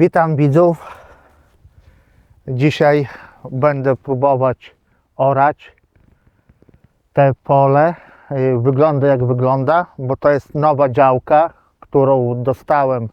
Witam widzów. Dzisiaj będę próbować orać te pole. Y, Wygląda jak wygląda, bo to jest nowa działka, którą dostałem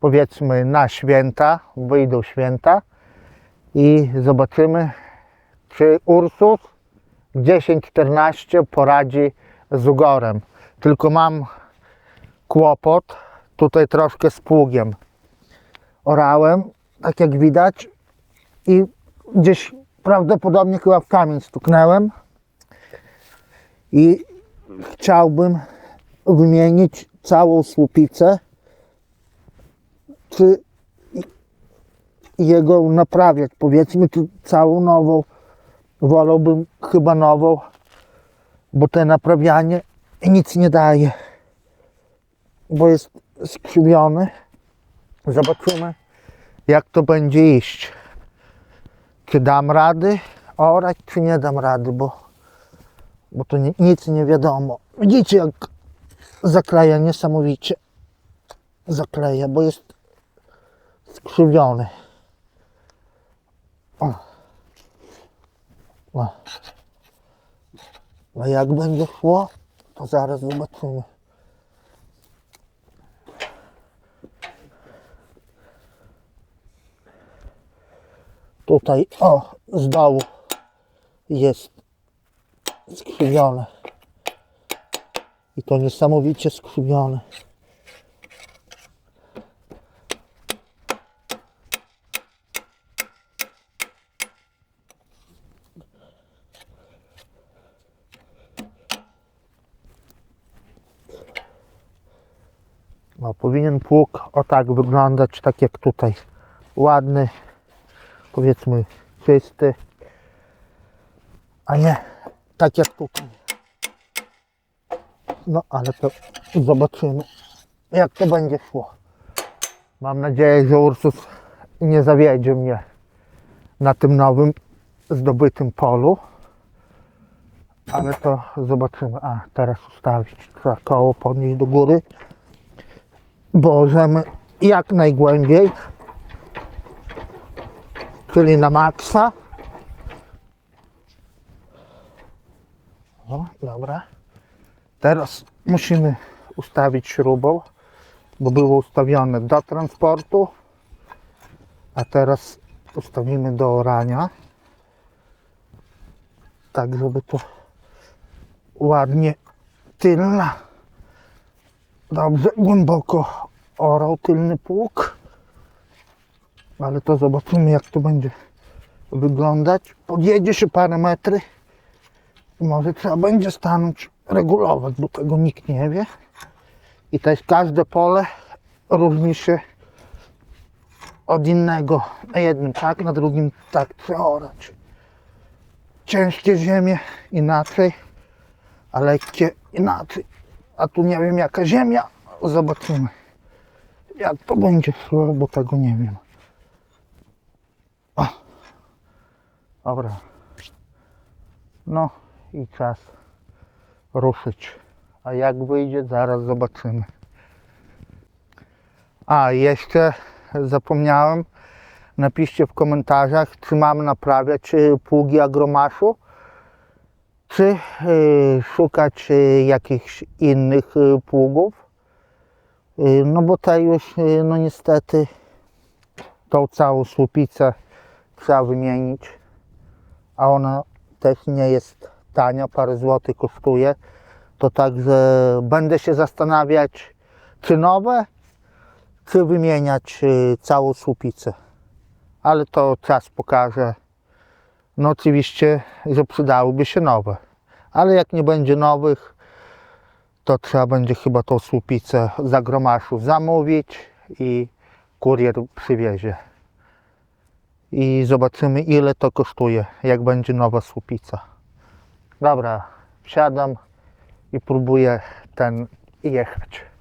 powiedzmy na święta. Wyjdą święta i zobaczymy, czy Ursus 10-14 poradzi z ugorem. Tylko mam kłopot tutaj troszkę z pługiem. Orałem, tak jak widać, i gdzieś prawdopodobnie chyba w kamień stuknęłem. I chciałbym wymienić całą słupicę, czy jego naprawiać, powiedzmy, czy całą nową. Wolałbym chyba nową, bo te naprawianie nic nie daje, bo jest skrzywiony. Zobaczymy, jak to będzie iść. Czy dam rady orać, czy nie dam rady, bo, bo to ni- nic nie wiadomo. Widzicie, jak zakleja niesamowicie. Zakleja, bo jest skrzywiony. O. O. A jak będzie szło, to zaraz zobaczymy. Tutaj, o, z dołu jest skrzywione. I to niesamowicie skrzywione. No, powinien pług o tak wyglądać, tak jak tutaj. Ładny, powiedzmy czysty, a nie tak jak tutaj. No ale to zobaczymy, jak to będzie szło. Mam nadzieję, że Ursus nie zawiedzie mnie na tym nowym zdobytym polu. Ale to zobaczymy. A, teraz ustawić trzeba koło, podnieść do góry. Możemy jak najgłębiej czyli na maksa. O, dobra. Teraz musimy ustawić śrubą, bo było ustawione do transportu, a teraz ustawimy do orania. Tak, żeby to ładnie tylna, dobrze głęboko orał tylny pług ale to zobaczymy jak to będzie wyglądać. Podjedzie się parę metry i może trzeba będzie stanąć, regulować, bo tego nikt nie wie. I też każde pole różni się od innego. Na jednym tak, na drugim tak trzeba orać. Ciężkie ziemie inaczej, a lekkie inaczej. A tu nie wiem jaka ziemia, zobaczymy jak to będzie szło, bo tego nie wiem. Dobra. No i czas ruszyć. A jak wyjdzie, zaraz zobaczymy. A jeszcze zapomniałem. Napiszcie w komentarzach, czy mam naprawiać y, pługi agromaszu, czy y, szukać y, jakichś innych y, pługów. Y, no bo te już, y, no niestety, tą całą słupicę trzeba wymienić a ona też nie jest tania, parę złotych kosztuje, to także będę się zastanawiać, czy nowe, czy wymieniać y, całą słupicę. Ale to czas pokaże. No oczywiście, że przydałyby się nowe. Ale jak nie będzie nowych, to trzeba będzie chyba tą słupicę z agromaszu zamówić i kurier przywiezie i zobaczymy ile to kosztuje, jak będzie nowa słupica. Dobra, wsiadam i próbuję ten jechać.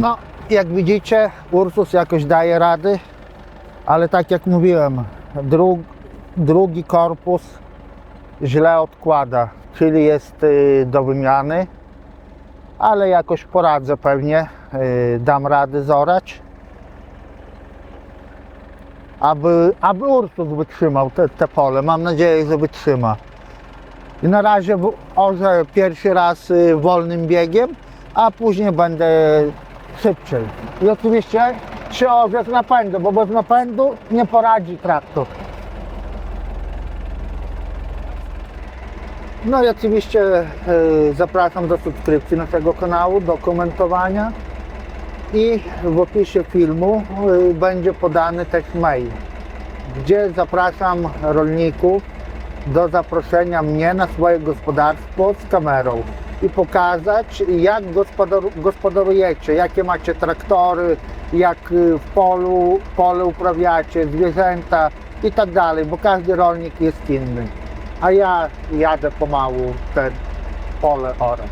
No, jak widzicie, Ursus jakoś daje rady, ale tak jak mówiłem, dru, drugi korpus źle odkłada, czyli jest y, do wymiany, ale jakoś poradzę pewnie, y, dam rady zorać. Aby, aby Ursus wytrzymał te, te pole, mam nadzieję, że wytrzyma. I na razie orzę pierwszy raz y, wolnym biegiem, a później będę szybciej. I oczywiście trzy orzech napędu, bo bez napędu nie poradzi traktor. No i oczywiście y, zapraszam do subskrypcji naszego kanału, do komentowania i w opisie filmu y, będzie podany też mail, gdzie zapraszam rolników do zaproszenia mnie na swoje gospodarstwo z kamerą i pokazać jak gospodar- gospodarujecie, jakie macie traktory, jak y, w polu pole uprawiacie, zwierzęta i tak dalej, bo każdy rolnik jest inny. A ja jadę pomału te pole orać.